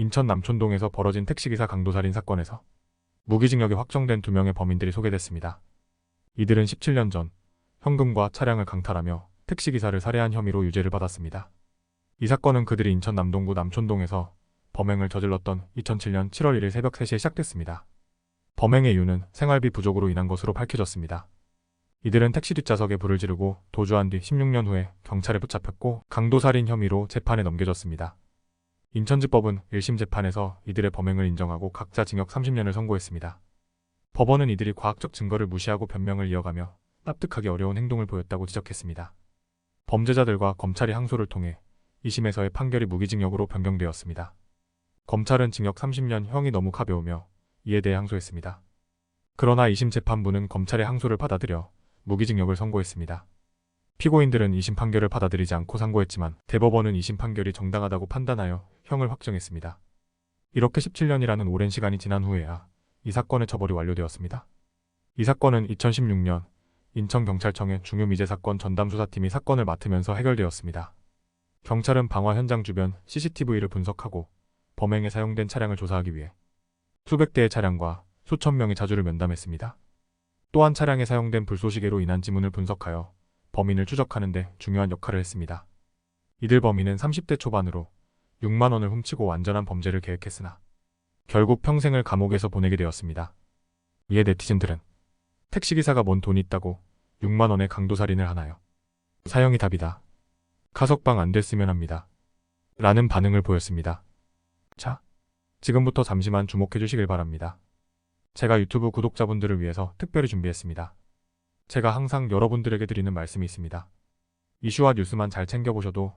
인천 남촌동에서 벌어진 택시기사 강도살인 사건에서 무기징역이 확정된 두 명의 범인들이 소개됐습니다. 이들은 17년 전 현금과 차량을 강탈하며 택시기사를 살해한 혐의로 유죄를 받았습니다. 이 사건은 그들이 인천 남동구 남촌동에서 범행을 저질렀던 2007년 7월 1일 새벽 3시에 시작됐습니다. 범행의 이유는 생활비 부족으로 인한 것으로 밝혀졌습니다. 이들은 택시 뒷좌석에 불을 지르고 도주한 뒤 16년 후에 경찰에 붙잡혔고 강도살인 혐의로 재판에 넘겨졌습니다. 인천지법은 1심 재판에서 이들의 범행을 인정하고 각자 징역 30년을 선고했습니다. 법원은 이들이 과학적 증거를 무시하고 변명을 이어가며 납득하기 어려운 행동을 보였다고 지적했습니다. 범죄자들과 검찰이 항소를 통해 2심에서의 판결이 무기징역으로 변경되었습니다. 검찰은 징역 30년 형이 너무 가벼우며 이에 대해 항소했습니다. 그러나 2심 재판부는 검찰의 항소를 받아들여 무기징역을 선고했습니다. 피고인들은 2심 판결을 받아들이지 않고 상고했지만 대법원은 2심 판결이 정당하다고 판단하여 형을 확정했습니다. 이렇게 17년이라는 오랜 시간이 지난 후에야 이 사건의 처벌이 완료되었습니다. 이 사건은 2016년 인천경찰청의 중요미제 사건 전담수사팀이 사건을 맡으면서 해결되었습니다. 경찰은 방화 현장 주변 CCTV를 분석하고 범행에 사용된 차량을 조사하기 위해 수백 대의 차량과 수천 명의 자주를 면담했습니다. 또한 차량에 사용된 불쏘시개로 인한 지문을 분석하여 범인을 추적하는 데 중요한 역할을 했습니다. 이들 범인은 30대 초반으로 6만 원을 훔치고 완전한 범죄를 계획했으나 결국 평생을 감옥에서 보내게 되었습니다. 이에 네티즌들은 택시기사가 뭔 돈이 있다고 6만 원의 강도살인을 하나요? 사형이 답이다. 가석방 안 됐으면 합니다. 라는 반응을 보였습니다. 자, 지금부터 잠시만 주목해 주시길 바랍니다. 제가 유튜브 구독자분들을 위해서 특별히 준비했습니다. 제가 항상 여러분들에게 드리는 말씀이 있습니다. 이슈와 뉴스만 잘 챙겨보셔도